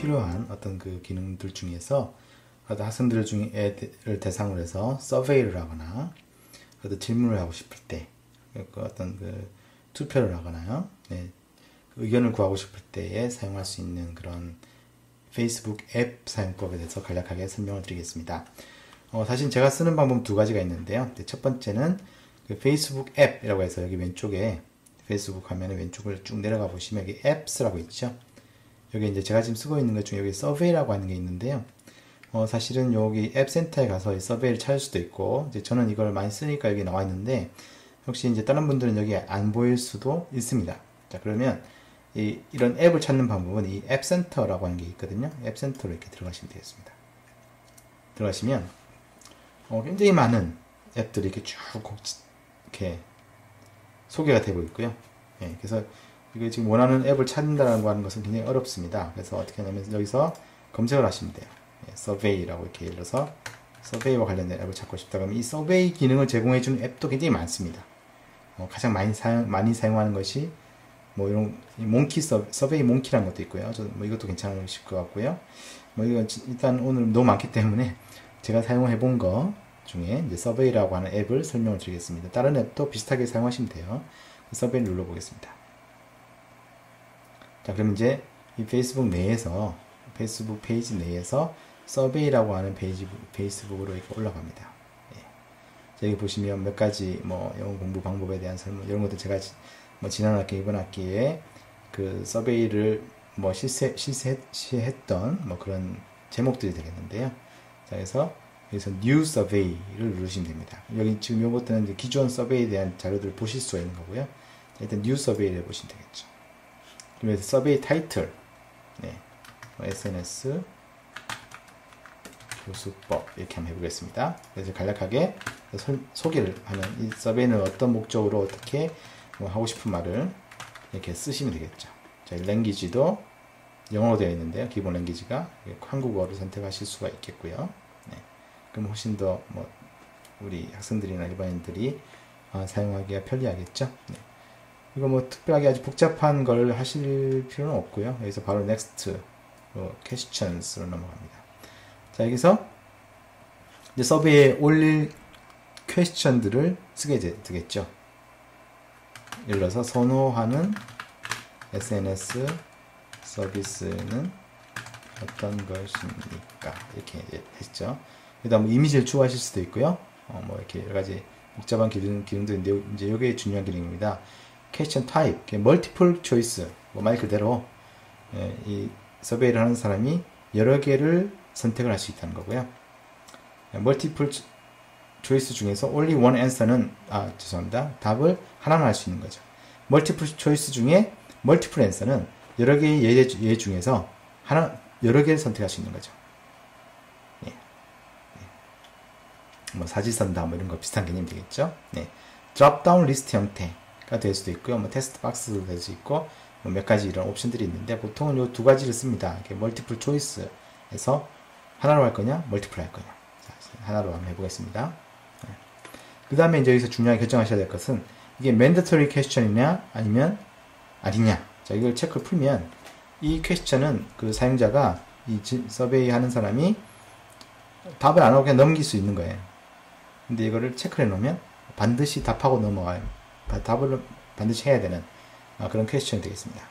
필요한 어떤 그 기능들 중에서 어떤 학생들 중에를 대상으로 해서 서베이를 하거나 어떤 질문을 하고 싶을 때그 어떤 그 투표를 하거나요. 네, 의견을 구하고 싶을 때에 사용할 수 있는 그런 페이스북 앱 사용법에 대해서 간략하게 설명을 드리겠습니다. 어, 사실 제가 쓰는 방법 두 가지가 있는데요. 첫 번째는 그 페이스북 앱이라고 해서 여기 왼쪽에 페이스북 화면의 왼쪽을 쭉 내려가 보시면 여기 앱스라고 있죠. 여기 이제 제가 지금 쓰고 있는 것 중에 여기 서베이라고 하는 게 있는데요. 어, 사실은 여기 앱 센터에 가서 이 서베이를 찾을 수도 있고, 이제 저는 이걸 많이 쓰니까 여기 나와 있는데, 혹시 이제 다른 분들은 여기 안 보일 수도 있습니다. 자, 그러면 이, 이런 앱을 찾는 방법은 이 앱 센터라고 하는 게 있거든요. 앱 센터로 이렇게 들어가시면 되겠습니다. 들어가시면, 어, 굉장히 많은 앱들이 이렇게 쭉 이렇게 소개가 되고 있고요. 예, 그래서 이게 지금 원하는 앱을 찾는다는 하는 것은 굉장히 어렵습니다. 그래서 어떻게 하냐면 여기서 검색을 하시면 돼요. 예, 서베이라고 이렇게 들어서 서베이와 관련된 앱을 찾고 싶다 그러면 이 서베이 기능을 제공해주는 앱도 굉장히 많습니다. 어, 가장 많이 사용, 많이 사용하는 것이 뭐 이런 몽키 서, 서베이 몽키라는 것도 있고요. 저 뭐 이것도 괜찮으실 것 같고요. 뭐 이건 일단 오늘 너무 많기 때문에 제가 사용해 본 거 중에 이제 서베이라고 하는 앱을 설명을 드리겠습니다. 다른 앱도 비슷하게 사용하시면 돼요. 서베이 눌러 보겠습니다. 자, 그럼 이제 이 페이스북 내에서 페이스북 페이지 내에서 서베이라고 하는 페이지 페이스북으로 이렇게 올라갑니다. 예. 여기 보시면 몇 가지 뭐 영어 공부 방법에 대한 설명 이런 것도 제가 뭐 지난 학기 이번 학기에 그 서베이를 뭐 실세 실시했던 뭐 그런 제목들이 되겠는데요. 자, 그래서 여기서 New Survey를 누르시면 됩니다. 여기 지금 이것들은 기존 서베이에 대한 자료들을 보실 수가 있는 거고요. 자, 일단 New Survey를 해보시면 되겠죠. 그래서 서베이 타이틀, 네, SNS 뭐 교수법 이렇게 한번 해보겠습니다. 그래서 간략하게 소개를 하는 이 서베이는 어떤 목적으로 어떻게 뭐 하고 싶은 말을 이렇게 쓰시면 되겠죠. 자, 랭귀지도 영어로 되어 있는데요. 기본 랭귀지가 한국어를 선택하실 수가 있겠고요. 네. 그럼 훨씬 더 뭐 우리 학생들이나 일반인들이 어, 사용하기가 편리하겠죠. 네. 이거 뭐 특별하게 아주 복잡한 걸 하실 필요는 없고요. 여기서 바로 next 어, questions로 넘어갑니다. 자 여기서 이제 서비에 올릴 퀘스천들을 쓰게 되겠죠. 예를 들어서 선호하는 SNS 서비스는 어떤 것입니까? 이렇게 했죠. 그 다음 이미지를 추가하실 수도 있고요. 어, 뭐 이렇게 여러 가지 복잡한 기능, 기능도 있는데 이제 이게 중요한 기능입니다. 퀘스천 타입, 멀티플 초이스, 뭐말 그대로 예, 이 서베이를 하는 사람이 여러 개를 선택을 할 수 있다는 거고요. 멀티플 초이스 중에서 only one answer는 아 죄송합니다. 답을 하나만 할 수 있는 거죠. 멀티플 초이스 중에 멀티플 앤서는 여러 개의 예, 예 중에서 하나 여러 개를 선택할 수 있는 거죠. 예. 예. 뭐 사지선다 뭐 이런 거 비슷한 개념이 되겠죠. 네. 드롭다운 리스트 형태가 될 수도 있고요. 뭐 테스트 박스도 될 수 있고 뭐 몇 가지 이런 옵션들이 있는데 보통은 이 두 가지를 씁니다. 멀티플 초이스에서 하나로 할 거냐, 멀티플 할 거냐. 자, 하나로 한번 해보겠습니다. 네. 그 다음에 이제 여기서 중요하게 결정하셔야 될 것은 이게 mandatory question이냐 아니면 아니냐. 자, 이걸 체크를 풀면 이 퀘스천은 그 사용자가 이 서베이 하는 사람이 답을 안 하고 그냥 넘길 수 있는 거예요. 근데 이거를 체크를 해 놓으면 반드시 답하고 넘어가요. 답을 반드시 해야 되는 아, 그런 퀘스천이 되겠습니다.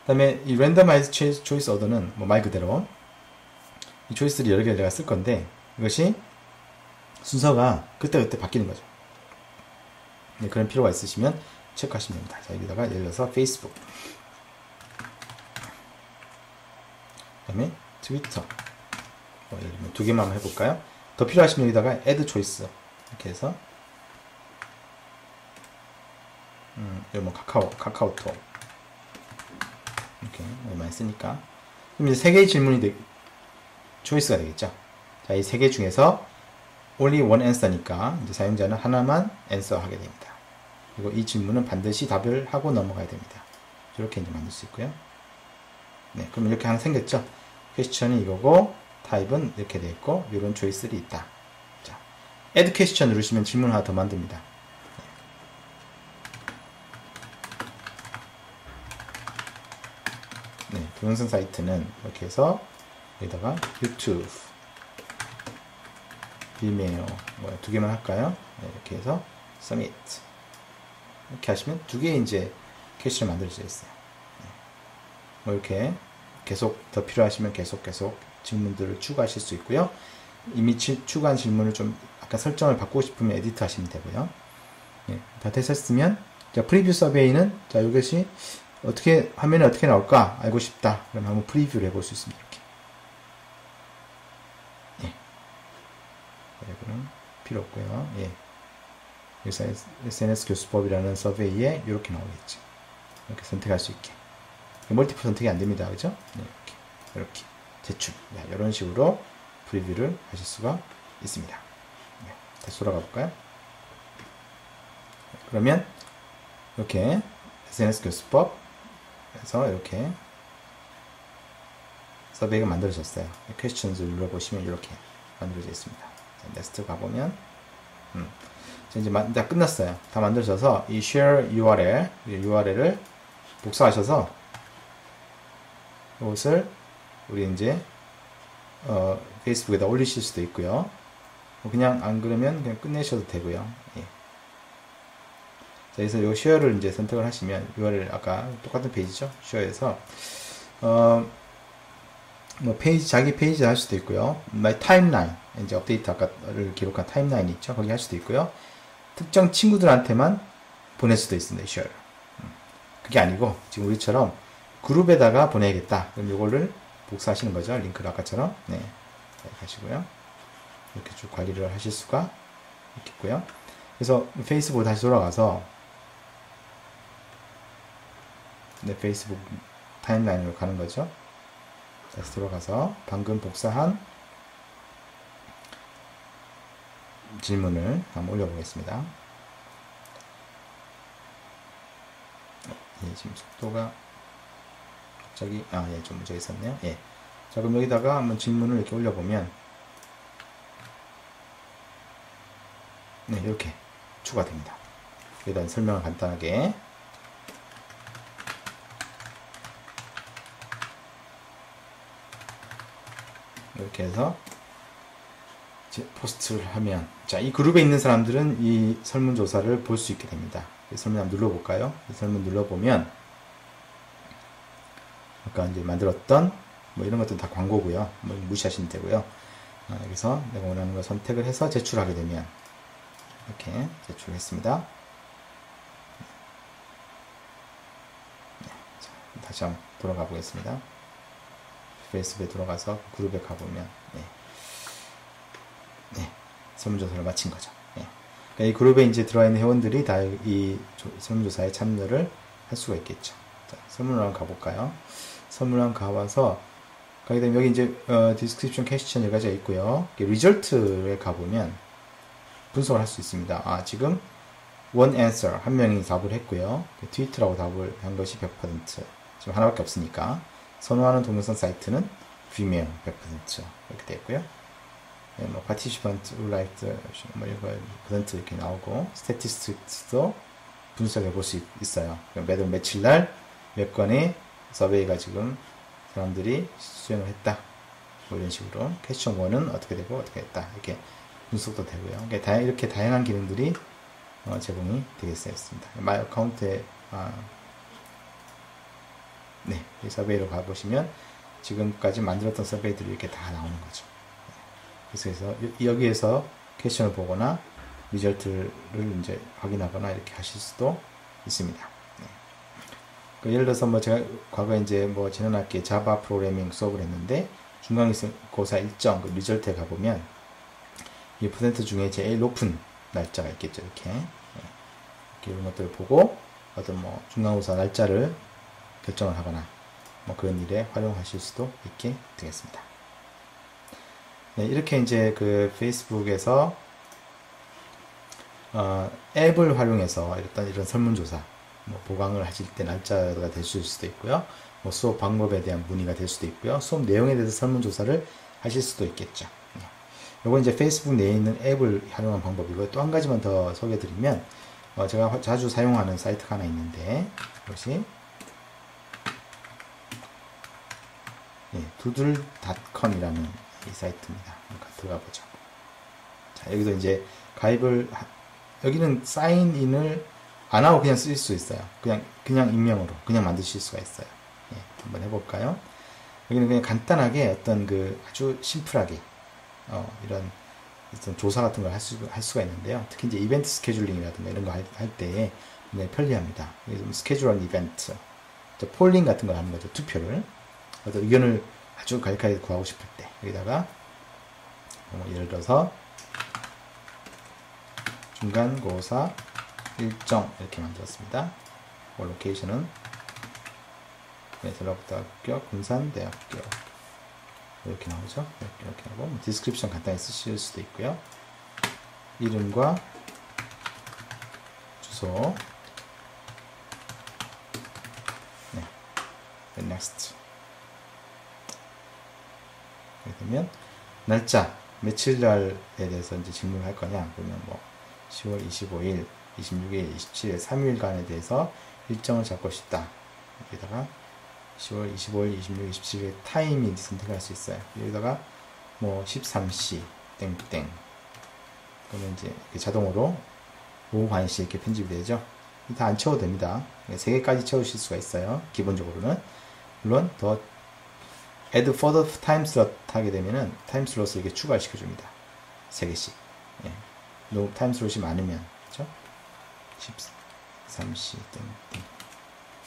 그 다음에 이 랜덤아이즈 초이스 오더는 뭐 말 그대로 이 초이스를 여러 개를 내가 쓸 건데 이것이 순서가 그때그때 바뀌는 거죠. 네, 그런 필요가 있으시면 체크하시면 됩니다. 자, 여기다가 예를 들어서 페이스북 그 다음에 트위터 뭐 예를 들면 두 개만 해볼까요? 더 필요하시면 여기다가 add choice 이렇게 해서 음, 여기 뭐 카카오, 카카오톡. 이렇게 많이 쓰니까. 그럼 이제 세 개의 질문이 되, 초이스가 되겠죠. 자, 이 세 개 중에서 only one answer니까 이제 사용자는 하나만 answer 하게 됩니다. 그리고 이 질문은 반드시 답을 하고 넘어가야 됩니다. 이렇게 이제 만들 수 있고요. 네, 그럼 이렇게 하나 생겼죠. 퀘스천이 이거고 타입은 이렇게 되어 있고 이런 초이스들이 있다. 자, add question 누르시면 질문 하나 더 만듭니다. 동영상 사이트는 이렇게 해서 여기다가 유튜브 비메일 뭐두 개만 할까요? 네, 이렇게 해서 submit 이렇게 하시면 두 개의 이제 캐시를 만들 수 있어요. 네. 뭐 이렇게 계속 더 필요하시면 계속 계속 질문들을 추가하실 수 있고요. 이미 치, 추가한 질문을 좀 아까 설정을 바꾸고 싶으면 에디트 하시면 되고요. 예, 다 되셨으면 자 프리뷰 서베이는 자 이것이 어떻게 화면에 어떻게 나올까 알고 싶다. 그럼 한번 프리뷰를 해볼 수 있습니다. 이렇게. 예. 그럼 필요 없고요. 예. 여기서 SNS 교수법이라는 서베이에 이렇게 나오겠죠. 이렇게 선택할 수 있게. 멀티플 선택이 안 됩니다. 그죠? 네, 이렇게. 이렇게. 제출. 네, 이런 식으로 프리뷰를 하실 수가 있습니다. 네, 다시 돌아가 볼까요? 그러면 이렇게 SNS 교수법 에서 이렇게 서베이가 만들어졌어요. 퀘스천즈 눌러보시면 이렇게 만들어져 있습니다. 자, 넥스트 가보면 음. 자, 이제 다 끝났어요. 다 만들어져서 이 share URL URL을 복사하셔서 이것을 우리 이제 어, 페이스북에다 올리실 수도 있고요. 뭐 그냥 안 그러면 그냥 끝내셔도 되고요. 예. 자, 여기서 이 쉐어를 이제 선택을 하시면 URL 아까 똑같은 페이지죠. 쉐어에서 어, 뭐 페이지 자기 페이지 할 수도 있고요. 마이 타임라인 이제 업데이트 아까를 기록한 타임라인 있죠. 거기 할 수도 있고요. 특정 친구들한테만 보낼 수도 있습니다. 쉐어를. 음. 그게 아니고 지금 우리처럼 그룹에다가 보내야겠다. 그럼 이거를 복사하시는 거죠. 링크를 아까처럼. 네. 하시고요. 이렇게 쭉 관리를 하실 수가 있겠고요. 그래서 페이스북 다시 돌아가서 네, 페이스북 타임라인으로 가는 거죠. 다시 들어가서 방금 복사한 질문을 한번 올려보겠습니다. 예, 지금 속도가 갑자기 아, 예, 좀 문제가 있었네요. 예. 자, 그럼 여기다가 한번 질문을 이렇게 올려보면 네, 이렇게 추가됩니다. 여기다 설명을 간단하게 이렇게 해서 포스트를 하면 자 이 그룹에 있는 사람들은 이 설문조사를 볼 수 있게 됩니다. 설문 한번 눌러볼까요? 이 설문 눌러보면 아까 이제 만들었던 뭐 이런 것들은 다 광고고요. 뭐 무시하시면 되고요. 아, 여기서 내가 원하는 걸 선택을 해서 제출하게 되면 이렇게 제출했습니다. 네, 자, 다시 한번 돌아가 보겠습니다. 페이스북에 들어가서 그룹에 가보면 네. 네. 설문조사를 마친 거죠. 네. 그러니까 이 그룹에 이제 들어와 있는 회원들이 다 이 설문조사에 참여를 할 수가 있겠죠. 자, 설문을 가볼까요? 설문을 가봐서 가게 되면 여기 이제 어, 디스크립션 캐시션 여러 가지가 있고요. 리절트에 가보면 분석을 할 수 있습니다. 아 지금 one answer 한 명이 답을 했고요. 트위터라고 답을 한 것이 100% 지금 하나밖에 없으니까 선호하는 동영상 사이트는 비메일 100% 이렇게 되고요. 네, 뭐 like to 뭐 이거 퍼센트 이렇게 나오고 스태티스틱스도 분석해 볼 수 있어요. 매달 며칠 날 몇 건의 서베이가 지금 사람들이 수행을 했다. 뭐 이런 식으로 캐션 1은 어떻게 되고 어떻게 했다. 이렇게 분석도 되고요. 그러니까 이렇게 다양한 기능들이 어, 제공이 되겠습니다. 마이 어카운트에 아, 네, 이 서베이로 가보시면 지금까지 만들었던 서베이들이 이렇게 다 나오는 거죠. 그래서 여기에서 캐션을 보거나 리절트를 이제 확인하거나 이렇게 하실 수도 있습니다. 네. 그 예를 들어서 뭐 제가 과거에 이제 뭐 지난 학기에 자바 프로그래밍 수업을 했는데 중간고사 일정 그 리절트에 가보면 이 퍼센트 중에 제일 높은 날짜가 있겠죠. 이렇게. 네. 이렇게 이런 것들을 보고 어떤 뭐 중간고사 날짜를 결정을 하거나 뭐 그런 일에 활용하실 수도 있게 되겠습니다. 네, 이렇게 이제 그 페이스북에서 어, 앱을 활용해서 일단 이런 설문조사 뭐 보강을 하실 때 날짜가 될 수도 있고요. 뭐 수업 방법에 대한 문의가 될 수도 있고요. 수업 내용에 대해서 설문조사를 하실 수도 있겠죠. 네. 요거 이제 페이스북 내에 있는 앱을 활용한 방법이고요. 또 한 가지만 더 소개해 드리면 어, 제가 자주 사용하는 사이트가 하나 있는데 이것이 두들닷컴이라는 이 사이트입니다. 한번 들어가 보죠. 자, 여기서 이제 가입을 하- 여기는 사인인을 안 하고 그냥 쓰실 수 있어요. 그냥 그냥 익명으로 그냥 만드실 수가 있어요. 예, 한번 해볼까요? 여기는 그냥 간단하게 어떤 그 아주 심플하게 어, 이런 어떤 조사 같은 걸 할 수가 있는데요. 특히 이제 이벤트 스케줄링이라든가 이런 거 할 때에 굉장히 편리합니다. 그래서 뭐 스케줄한 이벤트, 또 폴링 같은 걸 하는 거죠. 투표를. 어떤 의견을 아주 간략하게 구하고 싶을 때 여기다가 어, 예를 들어서 중간고사 일정 이렇게 만들었습니다. 뭐 로케이션은 네, 전라북대학교 군산대학교 이렇게 나오죠. 이렇게, 이렇게 하고 뭐 디스크립션 간단히 쓰실 수도 있고요. 이름과 주소 네, 네, next 되면 날짜 며칠 날에 대해서 이제 질문을 할 거냐? 그러면 뭐 10월 25일, 26일, 27일 3일간에 대해서 일정을 잡고 싶다. 여기다가 10월 25일, 26일, 27일 타이밍 선택할 수 있어요. 여기다가 뭐 13시 땡땡. 그러면 이제 자동으로 오후 1시 이렇게 편집이 되죠? 다 안 채워도 됩니다. 3개까지 채우실 수가 있어요 기본적으로는. 물론 더 add further time slot 하게 되면은 타임 슬롯을 이렇게 추가시켜 줍니다. 3개씩. 예. 너무 타임 슬롯이 많으면, 그죠? 13시, 땡땡.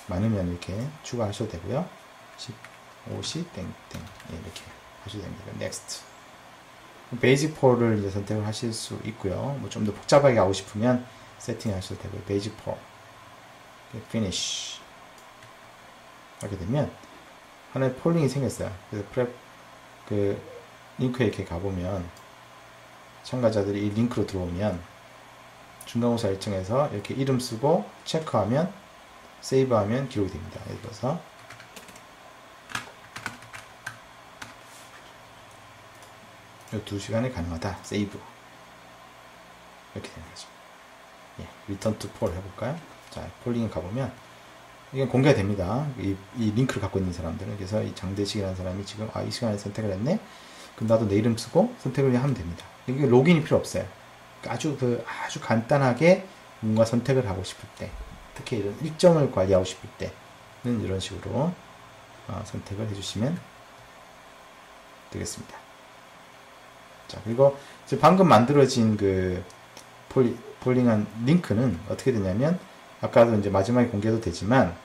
많으면 이렇게 추가하셔도 되고요. 15시, 땡땡. 예, 이렇게 하셔도 됩니다. next. 베이직 폴을 이제 선택을 하실 수 있고요. 뭐 좀 더 복잡하게 하고 싶으면 세팅 하셔도 되고요. 베이직 폴. finish. 하게 되면, 하나의 폴링이 생겼어요. 그래서 프랩 그 링크에 이렇게 가보면 참가자들이 이 링크로 들어오면 중간고사 일정에서 이렇게 이름 쓰고 체크하면 세이브하면 기록이 됩니다. 예를 들어서 이2 시간에 가능하다. 세이브 이렇게 되는 거죠. 예, 리턴 투 폴 해볼까요? 자, 폴링에 가보면 이건 공개가 됩니다. 이, 이, 링크를 갖고 있는 사람들은. 그래서 이 장대식이라는 사람이 지금, 아, 이 시간에 선택을 했네? 그럼 나도 내 이름 쓰고 선택을 하면 됩니다. 이게 로그인이 필요 없어요. 아주 그, 아주 간단하게 뭔가 선택을 하고 싶을 때, 특히 이런 일정을 관리하고 싶을 때는 이런 식으로 어, 선택을 해주시면 되겠습니다. 자, 그리고 방금 만들어진 그 폴링한 링크는 어떻게 되냐면, 아까도 이제 마지막에 공개도 되지만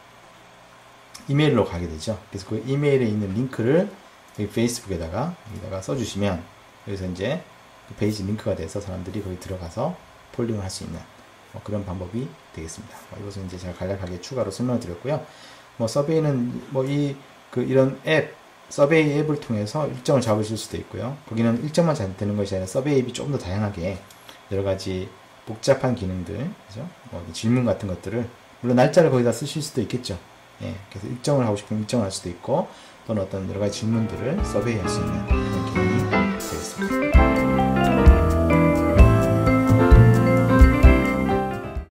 이메일로 가게 되죠. 그래서 그 이메일에 있는 링크를 여기 페이스북에다가 여기다가 써주시면 여기서 이제 그 페이지 링크가 돼서 사람들이 거기 들어가서 폴링을 할 수 있는 뭐 그런 방법이 되겠습니다. 뭐 이것은 이제 제가 간략하게 추가로 설명을 드렸고요. 뭐 서베이는 뭐 이 그 이런 앱 서베이 앱을 통해서 일정을 잡으실 수도 있고요. 거기는 일정만 잘 되는 것이 아니라 서베이 앱이 조금 더 다양하게 여러 가지 복잡한 기능들, 그죠? 뭐 질문 같은 것들을 물론 날짜를 거기다 쓰실 수도 있겠죠. 예, 그래서 일정을 하고 싶으면 일정을 할 수도 있고 또는 어떤 여러 가지 질문들을 서베이할 수 있는 그런 기능이 되겠습니다.